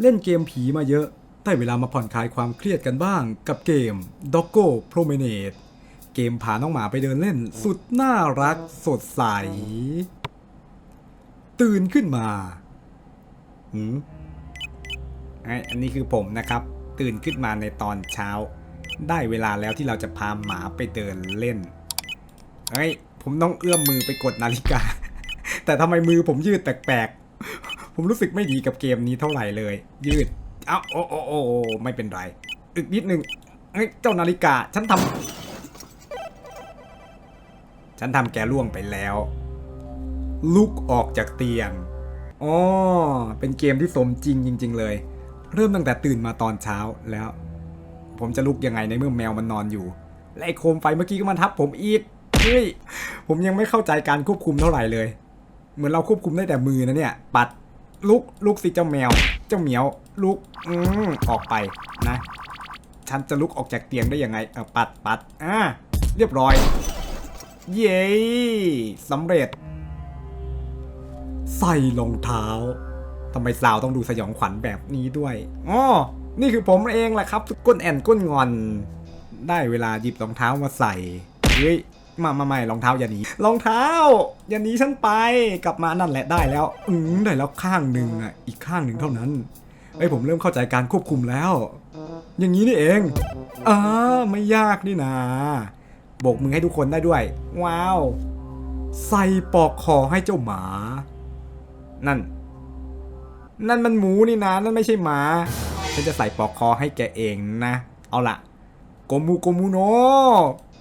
เล่นเกมผีมาเยอะได้เวลามาผ่อนคลายความเครียดกันบ้าง กับเกม Doggo Promenade เกมพาน้องหมาไปเดินเล่นสุดน่ารักสดใส ตื่นขึ้นมาหืมอันนี้คือผมนะครับ ตื่นขึ้นมาในตอนเช้า ได้เวลาแล้วที่เราจะพาหมาไปเดินเล่นเฮ้ยผมต้องเอื้อมมือไปกดนาฬิกา แต่ทำไมมือผมยืดแปลกๆ ผมรู้สึกไม่ดีกับเกมนี้เท่าไหร่เลย ยืดอ้าโอ้โอ้โอ้โอ้ไม่เป็นไรอีกนิดนึงเฮ้เจ้านาฬิกา ฉันทำฉันทำแกล่วงไปแล้ว ลุกออกจากเตียงอ๋อเป็นเกมที่สมจริงจริง ๆ เลย เริ่มตั้งแต่ตื่นมาตอนเช้าแล้ว ผมจะลุกยังไงในเมื่อแมวมันนอนอยู่ และไอ้โคมไฟเมื่อกี้ก็มาทับผมอีกเฮ้ยผมยังไม่เข้าใจการควบคุมเท่าไหร่เลย เหมือนเราควบคุมได้แต่มือนะเนี่ย ปัด ลุกลุกสิเจ้าแมว เจ้าเหมียวลุกอืมออกไปนะ ฉันจะลุกออกจากเตียงได้ยังไงเออปัดปัดอ่าเรียบร้อย เย้สำเร็จ ใส่รองเท้าทำไมสาวต้องดูสยองขวัญแบบนี้ด้วยอ๋อนี่คือผมเองแหละครับก้นแอนก้นงอน ได้เวลาหยิบรองเท้ามาใส่ เฮ้ย มามาไม่รองเท้าอย่าหนีรองเท้าอย่าหนีฉันไปกลับมานั่นแหละได้แล้ว อืมได้แล้วข้างหนึ่งอะอีกข้างหนึ่งเท่านั้นเอ้ผมเริ่มเข้าใจการควบคุมแล้ว อย่างนี้นี่เองอ่าไม่ยากนี่นาโบกมือให้ทุกคนได้ด้วย ว้าว ใส่ปลอกคอให้เจ้าหมา นั่น นั่นมันหมูนี่นะ นั่นไม่ใช่หมา ฉันจะใส่ปลอกคอให้แกเองนะ เอาละโกมูโกมูโน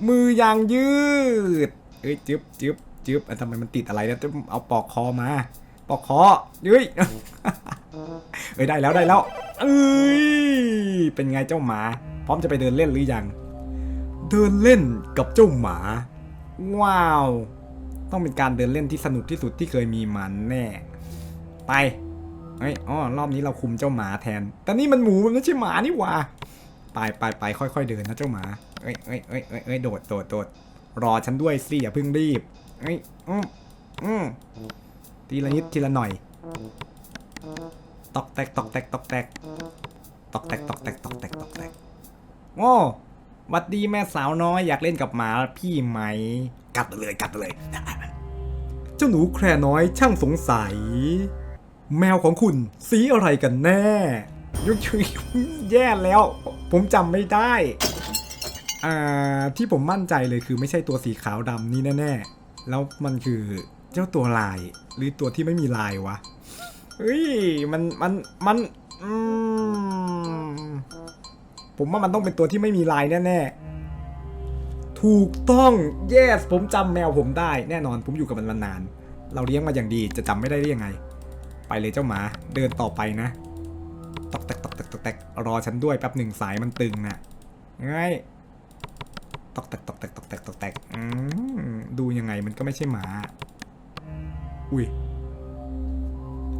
มือยางยืด เอ้ยจึ๊บจึ๊บจึ๊บอะทำไมมันติดอะไรนะต้องเอาปลอกคอมาปลอกคอเฮ้ย เอ้ยได้แล้วได้แล้ว เอ้ย เป็นไงเจ้าหมา พร้อมจะไปเดินเล่นหรือยัง เดินเล่นกับเจ้าหมา ว้าว ต้องเป็นการเดินเล่นที่สนุกที่สุดที่เคยมีมันแน่ ไป เอ้ย อ๋อ รอบนี้เราคุมเจ้าหมาแทน แต่นี่มันหมูมันไม่ใช่หมานี่หว่า ไปไปไปค่อยๆเดินนะเจ้าหมา เอ้ยเอ้ยเอ้ยเอ้ยเอ้ยโดดโดดโดดรอฉันด้วยสิอย่าเพิ่งรีบเอ้ยอืมอืมทีละนิดทีละหน่อย ตอกแตกตอกแตกตอกแตกตอกแตกตอกแตกตอกแตกตอกแตกโอ้หวัดดีแม่สาวน้อยอยากเล่นกับหมาพี่ไหม กัดไปเลยกัดไปเลย เจ้าหนูแครน้อยช่างสงสัย แมวของคุณสีอะไรกันแน่ยุยยุยแย่แล้ว ผมจำไม่ได้อ่า ที่ผมมั่นใจเลยคือไม่ใช่ตัวสีขาวดำนี่แน่ๆ แล้วมันคือเจ้าตัวลาย หรือตัวที่ไม่มีลายวะเฮ้ยมันมันมันผมว่ามันต้องเป็นตัวที่ไม่มีลายแน่ๆ ถูกต้อง yes ผมจำแมวผมได้ แน่นอนผมอยู่กับมันมานาน เราเลี้ยงมาอย่างดีจะจำไม่ได้ได้ยังไง ไปเลยเจ้าหมาเดินต่อไปนะตอกแตกตอกแตกตอกแตกรอฉันด้วยแป๊บหนึ่งสายมันตึงนะไง ตอกแตกตอกแตกตอกแตกตอกแตกดูยังไงมันก็ไม่ใช่หมา อุ้ย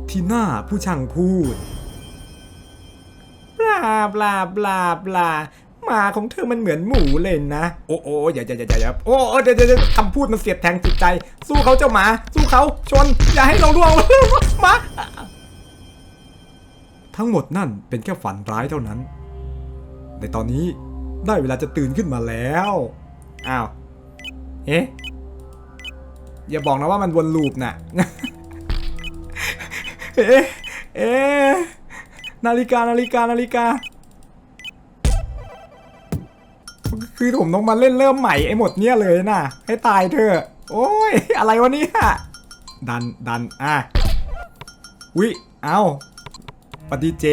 ทีหน้าผู้ช่างพูดบลาบลาบลาบลาหมาของเธอมันเหมือนหมูเลยนะ โอ้โอ้อย่าอย่าอย่าอย่าอย่าโอ้โอ้เดี๋ยวเดี๋ยวคำพูดมันเสียดแทงจิตใจ สู้เขาเจ้าหมา สู้เขาชน อย่าให้เราล่วงมาทั้งหมดนั่นเป็นแค่ฝันร้ายเท่านั้น ในตอนนี้ ได้เวลาจะตื่นขึ้นมาแล้ว อ้าว เอ๊ะ อย่าบอกนะว่ามันวนลูปน่ะ เอ๊ะ เอ๊ะ นาฬิกา นาฬิกา นาฬิกา คือผมต้องมาเล่นเริ่มใหม่ไอ้หมดเนี่ยเลยนะให้ตายเถอะ โอ้ย อะไรวะเนี่ย ดัน ดัน อะวิเอาปฏิเจ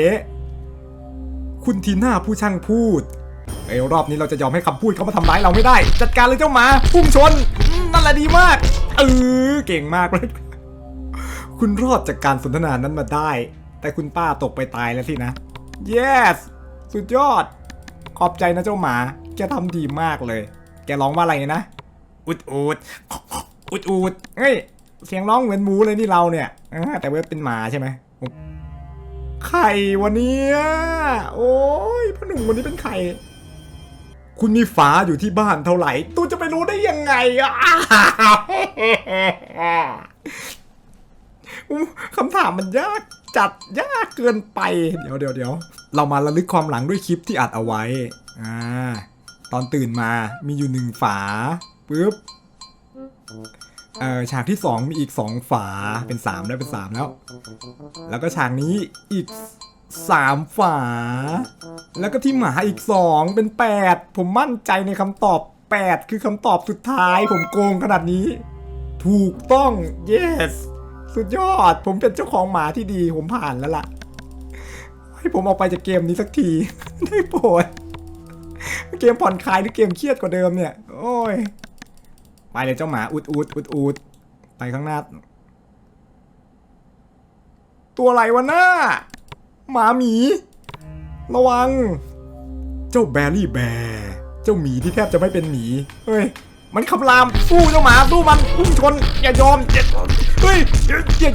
คุณทีน่าผู้ช่างพูด ไอ้รอบนี้เราจะยอมให้คำพูดเขามาทำร้ายเราไม่ได้ จัดการเลยเจ้าหมาพุ่งชนอืมนั่นแหละดีมากเออเก่งมากเลยคุณรอดจากการสนทนานั้นมาได้ แต่คุณป้าตกไปตายแล้วสินะ yes สุดยอด ขอบใจนะเจ้าหมา แกทำดีมากเลย แกร้องว่าอะไรนะ อุดอุดอุดอุดเฮ้ย เสียงร้องเหมือนหมูเลยนี่เราเนี่ยอ่าแต่เว็บเป็นหมาใช่ไหมไข่วันนี้ โอ้ยพ่อหนุ่มวันนี้เป็นไข่ คุณมีฝาอยู่ที่บ้านเท่าไหร่ ตูจะไปรู้ได้ยังไงอะคำถามมันยากจัดยากเกินไป เดี๋ยวเดี๋ยวเดี๋ยวเรามาระลึกความหลังด้วยคลิปที่อัดเอาไว้ อ่า ตอนตื่นมามีอยู่หนึ่งฝาปุ๊บเออฉากที่สองมีอีกสองฝาเป็นสามแล้วเป็นสามแล้ว แล้วก็ฉากนี้อีก สามฝา แล้วก็ที่หมาอีกสองเป็นแปดผมมั่นใจในคำตอบแปดคือคำตอบสุดท้ายผมโกงขนาดนี้ ถูกต้อง yes สุดยอด ผมเป็นเจ้าของหมาที่ดี ผมผ่านแล้วล่ะ ให้ผมออกไปจากเกมนี้สักที ได้โปรดเกมผ่อนคลายหรือเกมเครียดกว่าเดิมเนี่ย โอ้ย ไปเลยเจ้าหมาอุดอุดอุดอุดไปข้างหน้า ตัวอะไรวะหน้า หมาหมี ระวัง เจ้าแบรี่แบร์เจ้าหมีที่แทบจะไม่เป็นหมีเฮ้ยมันคำรามสู้เจ้าหมาสู้มันพุ่งชนอย่ายอมอย่าเฮ้ยอย่าอย่า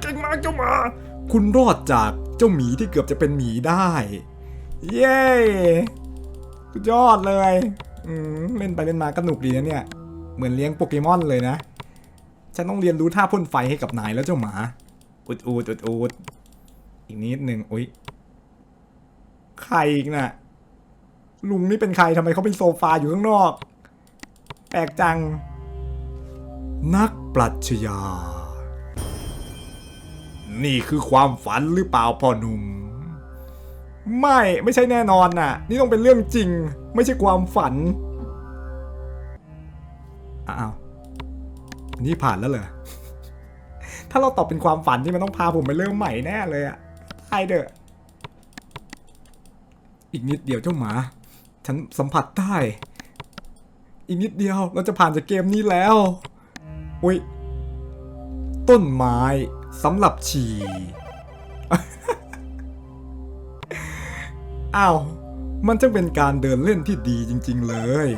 เก่งมากเจ้าหมา คุณรอดจากเจ้าหมีที่เกือบจะเป็นหมีได้ เย้ยอดเลยเล่นไปเล่นมาก็หนุกดีนะเนี่ย เหมือนเลี้ยงโปเกมอนเลยนะ ฉันต้องเรียนรู้ท่าพ่นไฟให้กับนายแล้วเจ้าหมา อุดอูดอุดอูด อีกนิดหนึ่งอุ้ยใครอีกน่ะ ลุงนี่เป็นใครทำไมเขาเป็นโซฟาอยู่ข้างนอก แปลกจัง นักปรัชญา นี่คือความฝันหรือเปล่าพ่อหนุ่ม ไม่ไม่ใช่แน่นอนน่ะ นี่ต้องเป็นเรื่องจริง ไม่ใช่ความฝันอ้าวนนี่ผ่านแล้วเหรอถ้าเราตอบเป็นความฝันที่มันต้องพาผมไปเริ่มใหม่แน่เลยอะ ใช่เด้ออีกนิดเดียวเจ้าหมา ฉันสัมผัสได้ อีกนิดเดียวเราจะผ่านจากเกมนี้แล้ว อุ้ย ต้นไม้สำหรับฉี่ อ้าว มันจะเป็นการเดินเล่นที่ดีจริงๆเลย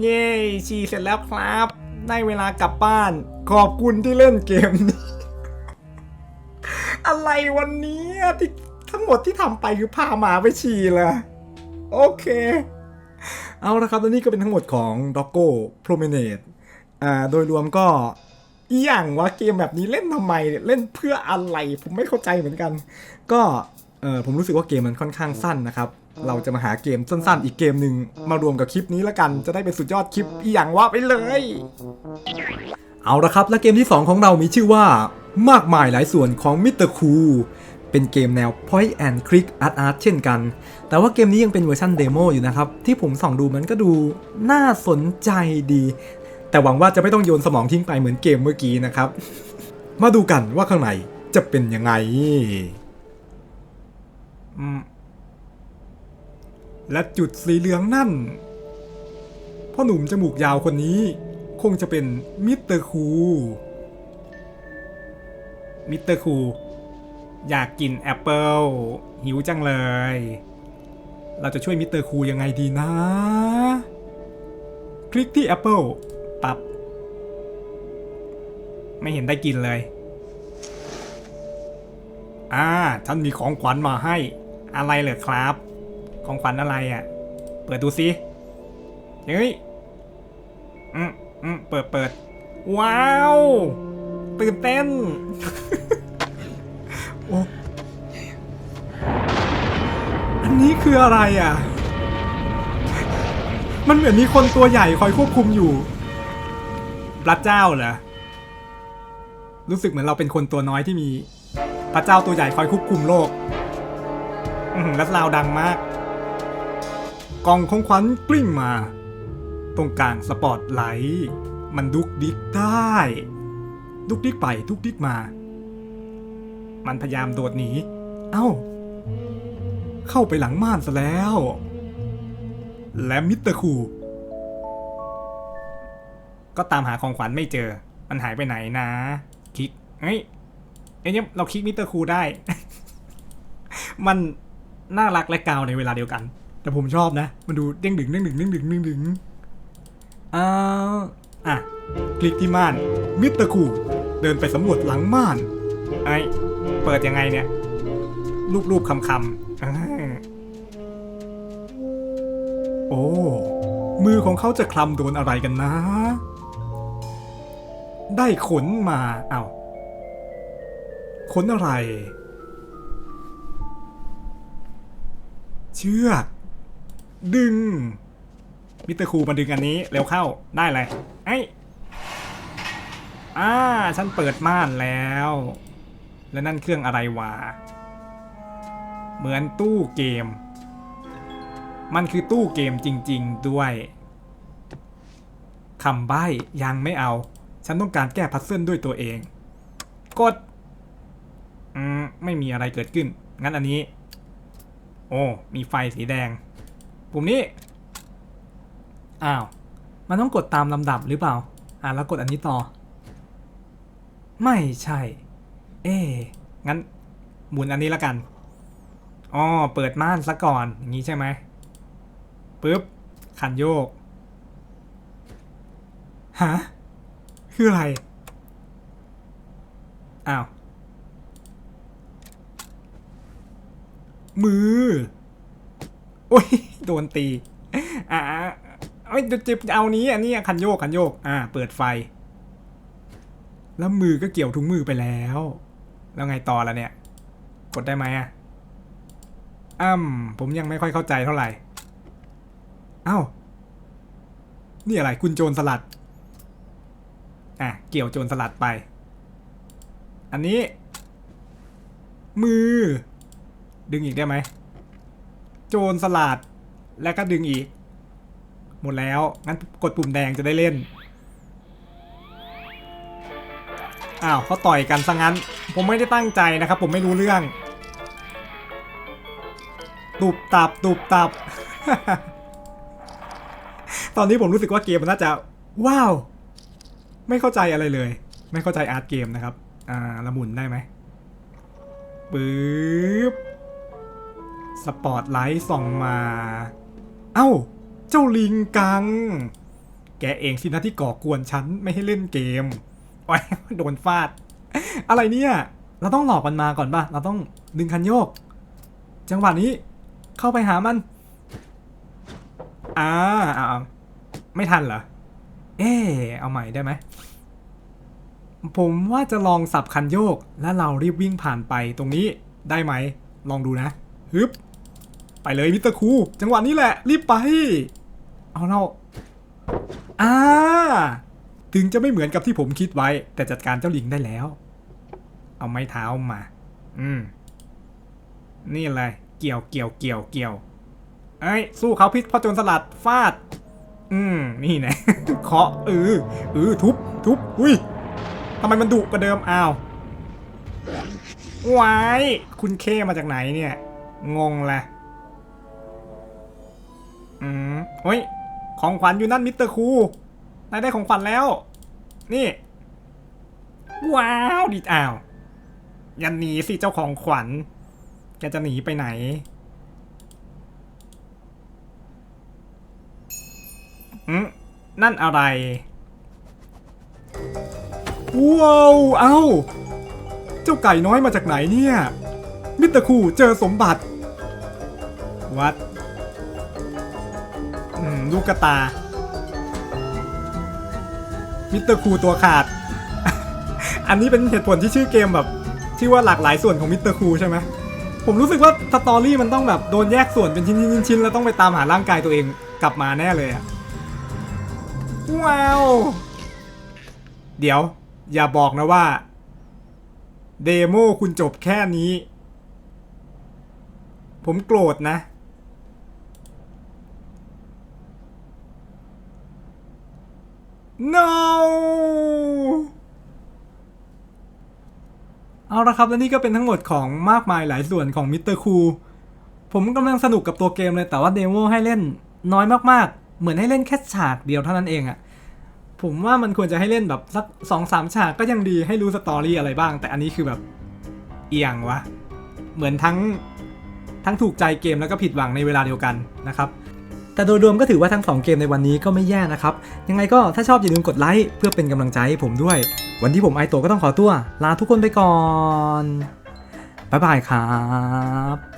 เย้ฉี่เสร็จแล้วครับ ได้เวลากลับบ้าน ขอบคุณที่เล่นเกมนี้ อะไรวันนี้ที่ทั้งหมดที่ทำไปคือพาหมาไปฉี่เลยโอเค เอาละครับและนี่ก็เป็นทั้งหมดของ Doggo Promenade อ่าโดยรวมก็อหย่างว่าเกมแบบนี้เล่นทำไมเนี่ยเล่นเพื่ออะไรผมไม่เข้าใจเหมือนกัน ก็เออผมรู้สึกว่าเกมมันค่อนข้างสั้นนะครับ เราจะมาหาเกมสั้นๆ อีกเกมหนึ่งมารวมกับคลิปนี้แล้วกัน จะได้เป็นสุดยอดคลิปอีหยังว่าไปเลย เอาละครับ และเกมที่ 2 ของเรามีชื่อว่า มากมายหลายส่วนของมิ r คูเป็นเกมแนว Point and Click Art Art เช่นกัน แต่ว่าเกมนี้ยังเป็นเวอร์ชันเดโมอยู่นะครับ ที่ผมส่องดูมันก็ดูน่าสนใจดี แต่หวังว่าจะไม่ต้องโยนสมองทิ้งไปเหมือนเกมเมื่อกี้นะครับ มาดูกันว่าข้างในจะเป็นยังไงและจุดสีเหลืองนั่น พ่อหนุ่มจมูกยาวคนนี้ คงจะเป็นมิสเตอร์คู มิสเตอร์คูอยากกินแอปเปิลหิวจังเลย เราจะช่วยมิสเตอร์คูยังไงดีนะ คลิกที่แอปเปิลปับ ไม่เห็นได้กินเลย อ่าฉันมีของขวัญมาให้ อะไรเหรอครับ ของขวัญอะไรอะ่ะ เปิดดูสิเฮ้ย อืมอืมเปิดเปิด ว้าว ตื่นเต้น โอ้ อันนี้คืออะไรอะ มันเหมือนมีคนตัวใหญ่คอยควบคุมอยู่ พระเจ้าเหรอ รู้สึกเหมือนเราเป็นคนตัวน้อยที่มี พระเจ้าตัวใหญ่คอยควบคุมโลก อืมแล้วลาวดังมาก กล่องของขวัญกลิ้งมา ตรงกลางสปอตไลท์ มันดุกดิกได้ ดุกดิกไปดุกดิกมา มันพยายามโดดหนี เอ้า เข้าไปหลังม่านซะแล้ว และมิสเตอร์คู ก็ตามหาของขวัญไม่เจอ มันหายไปไหนนะ คลิก เฮ้ยเอ้ยเนี่ยเราคลิกมิสเตอร์คูได้ มันน่ารักและกาวในเวลาเดียวกัน แต่ผมชอบนะ มันดูเด้งดึงเด้งดึงเด้งดึงเด้งดึงอ่าอะ คลิกที่ม่าน มิสเตอร์คู เดินไปสำรวจหลังม่านไอ้เปิดยังไงเนี่ย รูปรูปคำคำอ่าโอ้ มือของเขาจะคลำโดนอะไรกันนะ ได้ขนมา เอา้าค้นอะไร เชือกดึง มิสเตอร์ครูมาดึงอันนี้ เร็วเข้าได้เลยไอ้ อ่าฉันเปิดม่านแล้ว แล้วนั่นเครื่องอะไรวะ เหมือนตู้เกม มันคือตู้เกมจริง ๆด้วยคำใบ้ยังไม่เอา ฉันต้องการแก้พัซเซิลด้วยตัวเอง กด อืม ไม่มีอะไรเกิดขึ้น งั้นอันนี้ โอ้ มีไฟสีแดง ปุ่มนี้ อ้าว มันต้องกดตามลำดับหรือเปล่า อ่าแล้วกดอันนี้ต่อ ไม่ใช่ เอ๊ะงั้นหมุนอันนี้ละกัน อ๋อ เปิดม่านซะก่อน อย่างนี้ใช่ไหมปึ๊บคันโยก ฮะ คืออะไร อ้าว มือ โอ้ย โดนตี อ่าเอ้ยจะจะเอานี้ อันนี้คันโยกคันโยก อ่า เปิดไฟ แล้วมือก็เกี่ยวถุงมือไปแล้ว แล้วไงต่อละเนี่ย กดได้ไหมอะอ้ำผมยังไม่ค่อยเข้าใจเท่าไหร่เอ้านี่อะไรคุณโจรสลัด อะ เกี่ยวโจรสลัดไป อันนี้ มือ ดึงอีกได้ไหม โจรสลัด แล้วก็ดึงอีก หมดแล้ว งั้นกดปุ่มแดงจะได้เล่น อ้าวเขาต่อยกันซะงั้น ผมไม่ได้ตั้งใจนะครับ ผมไม่รู้เรื่อง ตุบตับตุบตับ ตอนนี้ผมรู้สึกว่าเกมมันน่าจะ ว้าว ไม่เข้าใจอะไรเลย ไม่เข้าใจอาร์ตเกมนะครับ อ่าละมุนได้ไหมปึ๊บสปอตไลท์ส่องมา เอ้า เจ้าลิงกัง แกเองสินะที่ก่อกวนฉันไม่ให้เล่นเกม โอ้ยโดนฟาด อะไรเนี่ย เราต้องหลอกมันมาก่อนป่ะ เราต้องดึงคันโยก จังหวะนี้เข้าไปหามัน อ่าอาเอาไม่ทันเหรอ เอ๊เอาใหม่ได้ไหม ผมว่าจะลองสับคันโยก แล้วเรารีบวิ่งผ่านไปตรงนี้ได้ไหม ลองดูนะฮึบไปเลยมิสเตอร์คูจังหวะนี้แหละ รีบไป เอาเราอ่า ถึงจะไม่เหมือนกับที่ผมคิดไว้ แต่จัดการเจ้าลิงได้แล้ว เอาไม้เท้ามา อืม นี่เลย เกี่ยวเกี่ยวเกี่ยวเกี่ยวเอ้ยสู้เขาพิษพอจรสลัดฟาด อืม นี่นะเคาะเออเออทุบทุบอุ้ยทำไมมันดุกว่าเดิมอ้าววายคุณเคมาจากไหนเนี่ย งงละอืมเฮ้ย ของขวัญอยู่นั่นมิสเตอร์คู นายได้ของขวัญแล้ว นี่ ว้าวดิอ้าวอย่าหนีสิเจ้าของขวัญแกจะหนีไปไหน อืมนั่นอะไร ว้าว เอ้า เจ้าไก่น้อยมาจากไหนเนี่ย มิตรคูเจอสมบัติ วัด อืม ลูกกระตา มิสเตอร์คูตัวขาด อันนี้เป็นเหตุผลที่ชื่อเกมแบบที่ว่าหลากหลายส่วนของมิสเตอร์คูใช่ไหมผมรู้สึกว่าสตอรี่มันต้องแบบโดนแยกส่วนเป็นชิ้นๆแล้วต้องไปตามหาร่างกายตัวเองกลับมาแน่เลยอะว้าว เดี๋ยว อย่าบอกนะว่า เดโมคุณจบแค่นี้ ผมโกรธนะ no เอาละครับและนี่ก็เป็นทั้งหมดของมากมายหลายส่วนของมิสเตอร์คูผมกำลังสนุกกับตัวเกมเลยแต่ว่าเดโมให้เล่นน้อยมากๆ เหมือนให้เล่นแค่ฉากเดียวเท่านั้นเองอะผมว่ามันควรจะให้เล่นแบบสักสองสามฉากก็ยังดีให้รู้สตอรี่อะไรบ้าง แต่อันนี้คือแบบเอียงวะ เหมือนทั้งทั้งถูกใจเกมแล้วก็ผิดหวังในเวลาเดียวกันนะครับ แต่โดยรวมก็ถือว่าทั้ง 2 เกมในวันนี้ก็ไม่แย่นะครับ ยังไงก็ถ้าชอบอย่าลืมกดไลค์เพื่อเป็นกำลังใจให้ผมด้วย วันที่ผมไอโตะก็ต้องขอตัว ลาทุกคนไปก่อน บ๊ายบายครับ